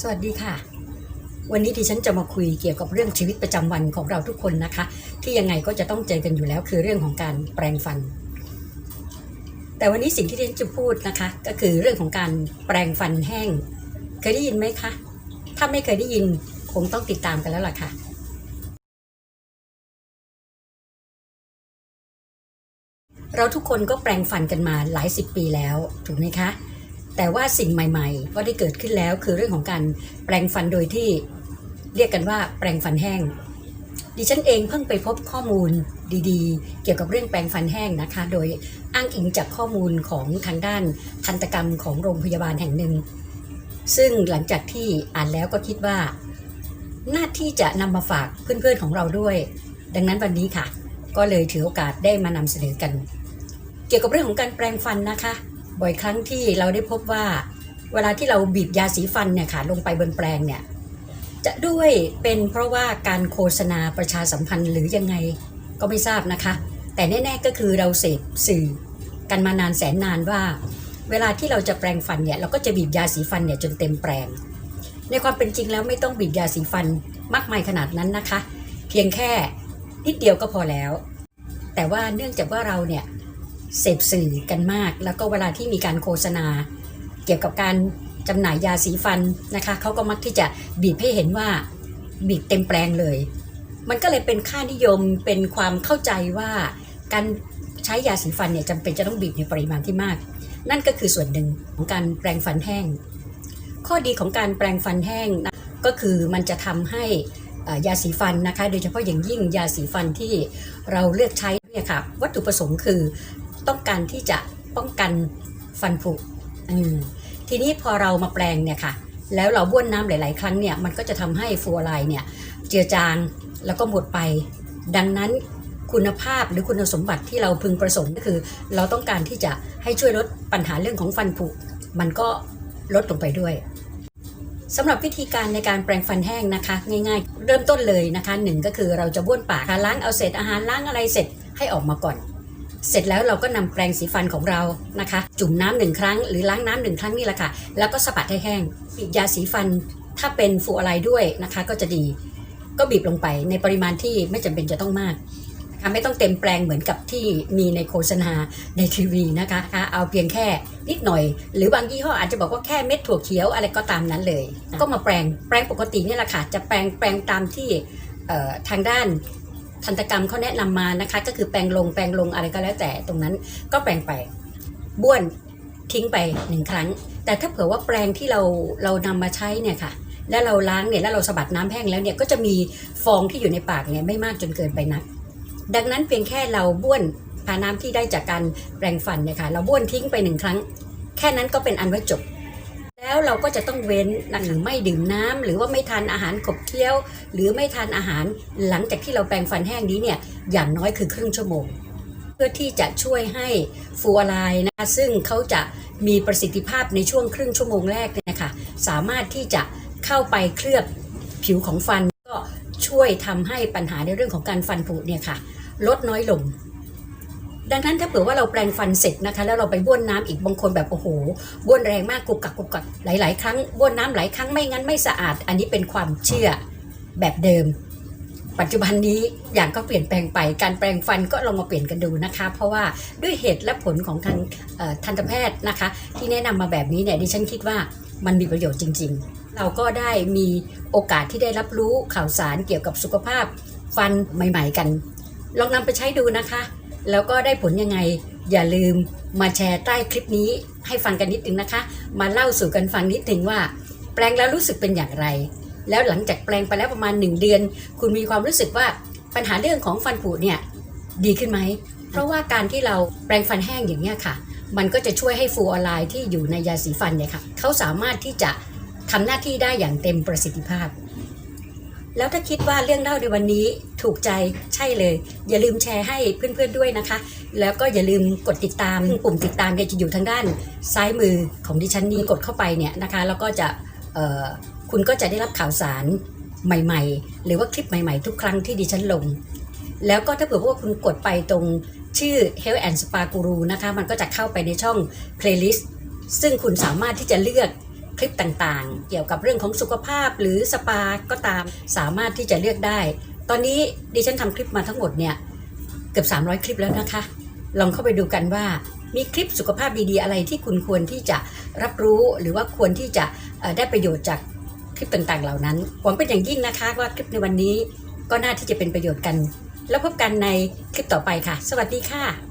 สวัสดีค่ะ วันนี้ดิฉันจะมาคุยเกี่ยวกับเรื่องชีวิตประจำวันของเราทุกคนนะคะ ที่ยังไงก็จะต้องเจอกันอยู่แล้วคือเรื่องของการแปรงฟัน แต่วันนี้สิ่งที่ดิฉันจะพูดนะคะ ก็คือเรื่องของการแปรงฟันแห้ง เคยได้ยินไหมคะ ถ้าไม่เคยได้ยินคงต้องติดตามกันแล้วล่ะค่ะเราทุกคนก็แปรงฟันกันมาหลายสิบปีแล้ว ถูกไหมคะ แต่ว่าสิ่งใหม่ ๆ ก็ได้เกิดขึ้นแล้วคือเรื่องของการแปรงฟันโดยที่เรียกกันว่าแปรงฟันแห้ง ดิฉันเองเพิ่งไปพบข้อมูลดีๆ เกี่ยวกับเรื่องแปรงฟันแห้งนะคะ โดยอ้างอิงจากข้อมูลของทางด้านทันตกรรมของโรงพยาบาลแห่งหนึ่ง ซึ่งหลังจากที่อ่านแล้วก็คิดว่า หน้าที่จะนำมาฝากเพื่อนๆของเราด้วย ดังนั้นวันนี้ค่ะ ก็เลยถือโอกาสได้มานำเสนอกัน เกี่ยวกับเรื่องของการแปรงฟันนะคะ บ่อยครั้งที่เราได้พบว่า เวลาที่เราบีบยาสีฟันเนี่ยค่ะลงไปบนแปรงเนี่ยจะด้วยเป็นเพราะว่าการโฆษณาประชาสัมพันธ์หรือยังไงก็ไม่ทราบนะคะ แต่แน่ๆก็คือเราเสพสื่อกันมานานแสนนานว่า เวลาที่เราจะแปรงฟันเนี่ยเราก็จะบีบยาสีฟันเนี่ยจนเต็มแปรง ในความเป็นจริงแล้วไม่ต้องบีบยาสีฟันมากมายขนาดนั้นนะคะ เพียงแค่นิดเดียวก็พอแล้ว แต่ว่าเนื่องจากว่าเราเนี่ย เสพสื่อกันมาก แล้วก็เวลาที่มีการโฆษณา เกี่ยวกับการจำหน่ายยาสีฟันนะคะเขาก็มักที่จะบีบให้เห็นว่าบีบเต็มแปลงเลย มันก็เลยเป็นค่านิยมเป็นความเข้าใจว่าการใช้ยาสีฟันเนี่ยจำเป็นจะต้องบีบในปริมาณที่มาก นั่นก็คือส่วนหนึ่งของการแปรงฟันแห้ง ข้อดีของการแปรงฟันแห้งนะก็คือมันจะทำให้ยาสีฟันนะคะ โดยเฉพาะอย่างยิ่งยาสีฟันที่เราเลือกใช้เนี่ยค่ะวัตถุประสงค์คือ ต้องการที่จะป้องกันฟันผุอืมทีนี้พอเรามาแปลงเนี่ยค่ะ แล้วเราบ้วนน้ำหลาย ๆ ครั้งเนี่ยมันก็จะทำให้ฟลูอไรด์เนี่ยเจือจางแล้วก็หมดไป ดังนั้นคุณภาพหรือคุณสมบัติที่เราพึงประสงค์ก็คือ เราต้องการที่จะให้ช่วยลดปัญหาเรื่องของฟันผุ มันก็ลดลงไปด้วยสำหรับวิธีการในการแปรงฟันแห้งนะคะ ง่ายๆ เริ่มต้นเลยนะคะหนึ่งก็คือเราจะบ้วนปากล้างเอาเศษอาหารล้างอะไรเสร็จให้ออกมาก่อน เสร็จแล้วเราก็นำแปรงสีฟันของเรานะคะ จุ่มน้ำหนึ่งครั้งหรือล้างน้ำหนึ่งครั้งนี่แหละค่ะ แล้วก็สะบัดให้แห้งบีบยาสีฟันถ้าเป็นฟูอะไรด้วยนะคะ ก็จะดี ก็บีบลงไปในปริมาณที่ไม่จำเป็นจะต้องมากนะคะไม่ต้องเต็มแปลงเหมือนกับที่มีในโฆษณาในทีวีนะคะเอาเพียงแค่นิดหน่อย หรือบางยี่ห้ออาจจะบอกว่าแค่เม็ดถั่วเขียวอะไรก็ตามนั้นเลย ก็มาแปรงแปรงปกตินี่แหละค่ะจะแปรงแปรงตามที่ทางด้าน ทันตกรรมเขาแนะนำมานะคะ ก็คือแปรงลงแปรงลงอะไรก็แล้วแต่ตรงนั้นก็แปรงไปบ้วนทิ้งไปหนึ่งครั้ง แต่ถ้าเผื่อว่าแปรงที่เราเรานำมาใช้เนี่ยค่ะ แล้วเราล้างเนี่ยแล้วเราสะบัดน้ำแห้งแล้วเนี่ยก็จะมีฟองที่อยู่ในปากเนี่ยไม่มากจนเกินไปนัก ดังนั้นเพียงแค่เราบ้วนพาน้ำที่ได้จากการแปรงฟันเนี่ยค่ะเราบ้วนทิ้งไปหนึ่งครั้ง แค่นั้นก็เป็นอันว่าจบ แล้วเราก็จะต้องเว้นนะหรือไม่ดื่มน้ำหรือว่าไม่ทานอาหารขบเคี้ยว หรือไม่ทานอาหารหลังจากที่เราแปรงฟันแห้งนี้เนี่ยอย่างน้อยคือครึ่งชั่วโมง เพื่อที่จะช่วยให้ฟลูออไรด์นะคะซึ่งเขาจะมีประสิทธิภาพในช่วงครึ่งชั่วโมงแรกเนี่ยนะคะสามารถที่จะเข้าไปเคลือบผิวของฟันก็ช่วยทำให้ปัญหาในเรื่องของการฟันผุเนี่ยค่ะลดน้อยลง ดังนั้นถ้าเผื่อว่าเราแปรงฟันเสร็จนะคะ แล้วเราไปบ้วนน้ำอีกบางคนแบบโอ้โหบ้วนแรงมากกุกกักกุกกักหลาย ๆ ครั้งบ้วนน้ำหลายครั้งไม่งั้นไม่สะอาด อันนี้เป็นความเชื่อแบบเดิม ปัจจุบันนี้อย่างก็เปลี่ยนแปลงไปการแปรงฟันก็ลองมาเปลี่ยนกันดูนะคะ เพราะว่าด้วยเหตุและผลของทางทันตแพทย์นะคะ ที่แนะนำมาแบบนี้เนี่ยดิฉันคิดว่ามันมีประโยชน์จริง ๆ เราก็ได้มีโอกาสที่ได้รับรู้ข่าวสารเกี่ยวกับสุขภาพฟันใหม่ ๆ กัน ลองนำไปใช้ดูนะคะ แล้วก็ได้ผลยังไง อย่าลืมมาแชร์ใต้คลิปนี้ให้ฟังกันนิดนึงนะคะ มาเล่าสู่กันฟังนิดนึงว่า แปลงแล้วรู้สึกเป็นอย่างไร แล้วหลังจากแปลงไปแล้วประมาณ 1 เดือน คุณมีความรู้สึกว่าปัญหาเรื่องของฟันผุเนี่ยดีขึ้นไหม เพราะว่าการที่เราแปลงฟันแห้งอย่างเนี้ยค่ะ มันก็จะช่วยให้ฟูออไรด์ที่อยู่ในยาสีฟันเนี่ยค่ะเขาสามารถที่จะทำหน้าที่ได้อย่างเต็มประสิทธิภาพ แล้วถ้าคิดว่าเรื่องเล่าในวันนี้ถูกใจใช่เลย อย่าลืมแชร์ให้เพื่อนๆด้วยนะคะ แล้วก็อย่าลืมกดติดตามปุ่มติดตามเนี่ยจะอยู่ทางด้านซ้ายมือของดิฉันนี้กดเข้าไปเนี่ยนะคะแล้วก็จะคุณก็จะได้รับข่าวสารใหม่ๆ หรือว่าคลิปใหม่ๆ ทุกครั้งที่ดิฉันลง แล้วก็ถ้าเผื่อว่าคุณกดไปตรงชื่อ Health and Spa Guru นะคะ มันก็จะเข้าไปในช่อง playlist ซึ่งคุณสามารถที่จะเลือก คลิปต่างๆ เกี่ยวกับเรื่องของสุขภาพหรือสปาก็ตาม สามารถที่จะเลือกได้ ตอนนี้ดิฉันทำคลิปมาทั้งหมดเนี่ยเกือบ 300 คลิปแล้วนะคะ ลองเข้าไปดูกันว่ามีคลิปสุขภาพดีๆ อะไรที่คุณควรที่จะรับรู้หรือว่าควรที่จะได้ประโยชน์จากคลิปต่างๆ เหล่านั้น หวังเป็นอย่างยิ่งนะคะว่าคลิปในวันนี้ก็น่าที่จะเป็นประโยชน์กัน แล้วพบกันในคลิปต่อไปค่ะ สวัสดีค่ะ